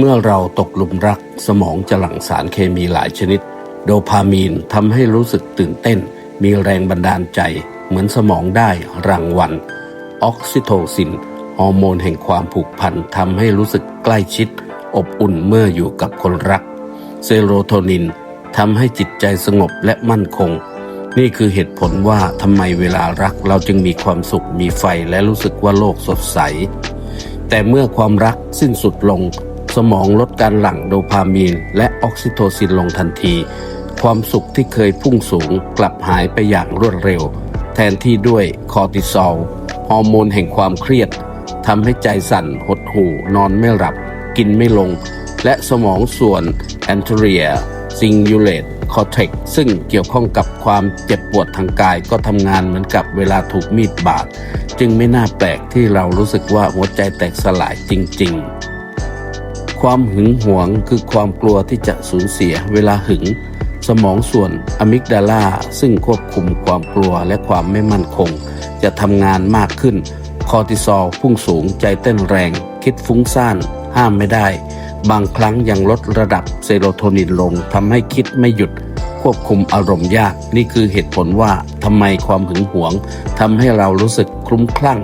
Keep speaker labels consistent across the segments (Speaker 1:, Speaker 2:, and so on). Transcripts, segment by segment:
Speaker 1: เมื่อเราตกหลุมรักสมองจะหลั่งสารเคมีหลายชนิด โดพามีนทำให้รู้สึกตื่นเต้น มีแรงบันดาลใจ เหมือนสมองได้รางวัล ออกซิโทซิน ฮอร์โมนแห่งความผูกพันทำให้รู้สึกใกล้ชิด อบอุ่นเมื่ออยู่กับคนรัก เซโรโทนินทำให้จิตใจสงบและมั่นคง นี่คือเหตุผลว่าทำไมเวลารักเราจึงมีความสุขมีไฟและรู้สึกว่าโลกสดใส แต่เมื่อความรักสิ้นสุดลง สมองลดการหลั่งโดพามีน และออกซิโทซินลงทันที ความสุขที่เคยพุ่งสูงกลับหายไปอย่างรวดเร็ว แทนที่ด้วยคอร์ติซอลฮอร์โมนแห่งความเครียดทำให้ใจสั่นหดหู่นอนไม่หลับ กินไม่ลง และสมองส่วนแอนเทเรียซิงยูเลตคอเทกซึ่งเกี่ยวข้องกับความเจ็บปวดทางกายก็ทำงานเหมือนกับเวลาถูกมีดบาด จึงไม่น่าแปลกที่เรารู้สึกว่าหัวใจแตกสลายจริง ๆ ความหึงหวงคือความกลัวที่จะสูญเสียเวลาหึง สมองส่วนอะมิกดาลาซึ่งควบคุมความกลัวและความไม่มั่นคง จะทำงานมากขึ้น คอร์ติซอลพุ่งสูงใจเต้นแรง คิดฟุ้งซ่าน ห้ามไม่ได้ บางครั้งยังลดระดับเซโรโทนินลงทำให้คิดไม่หยุดควบคุมอารมณ์ยาก นี่คือเหตุผลว่าทำไมความหึงหวงทำให้เรารู้สึกคลุ้มคลั่ง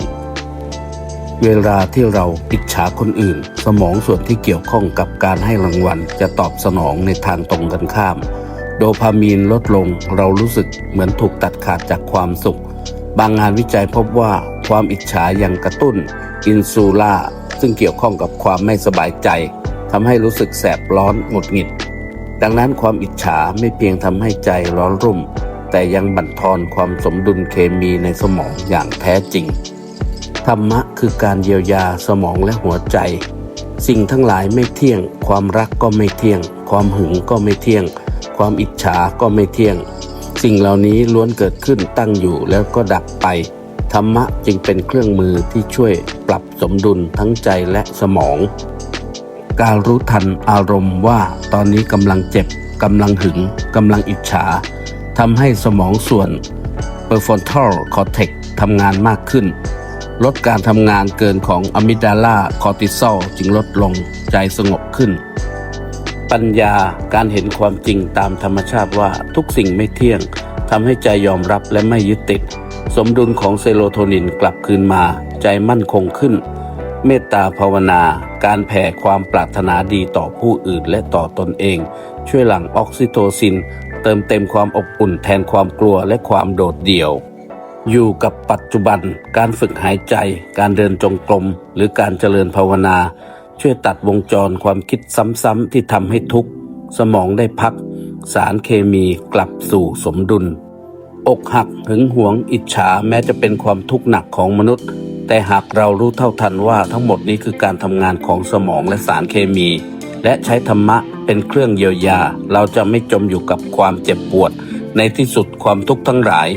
Speaker 1: เวลาที่เราอิจฉาคนอื่น สมองส่วนที่เกี่ยวข้องกับการให้รางวัล จะตอบสนองในทางตรงกันข้าม โดพามีนลดลงเรารู้สึกเหมือนถูกตัดขาดจากความสุข บางงานวิจัยพบว่าความอิจฉายังกระตุ้น อินซูล่าซึ่งเกี่ยวข้องกับความไม่สบายใจทำให้รู้สึกแสบร้อนหงุดหงิด ดังนั้นความอิจฉาไม่เพียงทำให้ใจร้อนรุ่ม แต่ยังบั่นทอนความสมดุลเคมีในสมองอย่างแท้จริง ธรรมะคือการเยียวยาสมองและหัวใจ สิ่งทั้งหลายไม่เที่ยง ความรักก็ไม่เที่ยง ความหึงก็ไม่เที่ยง ความอิจฉาก็ไม่เที่ยง สิ่งเหล่านี้ล้วนเกิดขึ้นตั้งอยู่แล้วก็ดับไป ธรรมะจึงเป็นเครื่องมือที่ช่วยปรับสมดุลทั้งใจและสมอง การรู้ทันอารมณ์ว่าตอนนี้กำลังเจ็บกำลังหึงกำลังอิจฉาทำให้สมองส่วน prefrontal cortex ทำงานมากขึ้น ลดการทำงานเกินของอะมิดาลาคอร์ติซอลจึงลดลงใจสงบขึ้น ปัญญาการเห็นความจริงตามธรรมชาติว่าทุกสิ่งไม่เที่ยงทำให้ใจยอมรับและไม่ยึดติด สมดุลของเซโรโทนินกลับคืนมา ใจมั่นคงขึ้น เมตตาภาวนา การแผ่ความปรารถนาดีต่อผู้อื่นและต่อตนเอง ช่วยหลั่งออกซิโทซิน เติมเต็มความอบอุ่นแทนความกลัวและความโดดเดี่ยว อยู่กับปัจจุบัน การฝึกหายใจ การเดินจงกรม หรือการเจริญภาวนา ช่วยตัดวงจรความคิดซ้ำๆที่ทำให้ทุกข์ สมองได้พัก สารเคมีกลับสู่สมดุล อกหักหึงหวงอิจฉาแม้จะเป็นความทุกข์หนักของมนุษย์ แต่หากเรารู้เท่าทันว่าทั้งหมดนี้คือการทำงานของสมองและสารเคมี และใช้ธรรมะเป็นเครื่องเยียวยา เราจะไม่จมอยู่กับความเจ็บปวด ในที่สุดความทุกข์ทั้งหลาย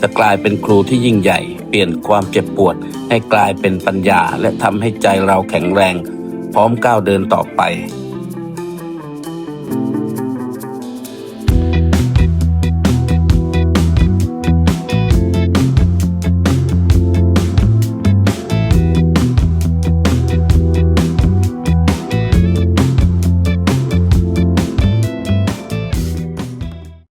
Speaker 1: จะกลายเป็นครูที่ยิ่งใหญ่ เปลี่ยนความเจ็บปวด ให้กลายเป็นปัญญา และทำให้ใจเราแข็งแรง พร้อมก้าวเดินต่อไป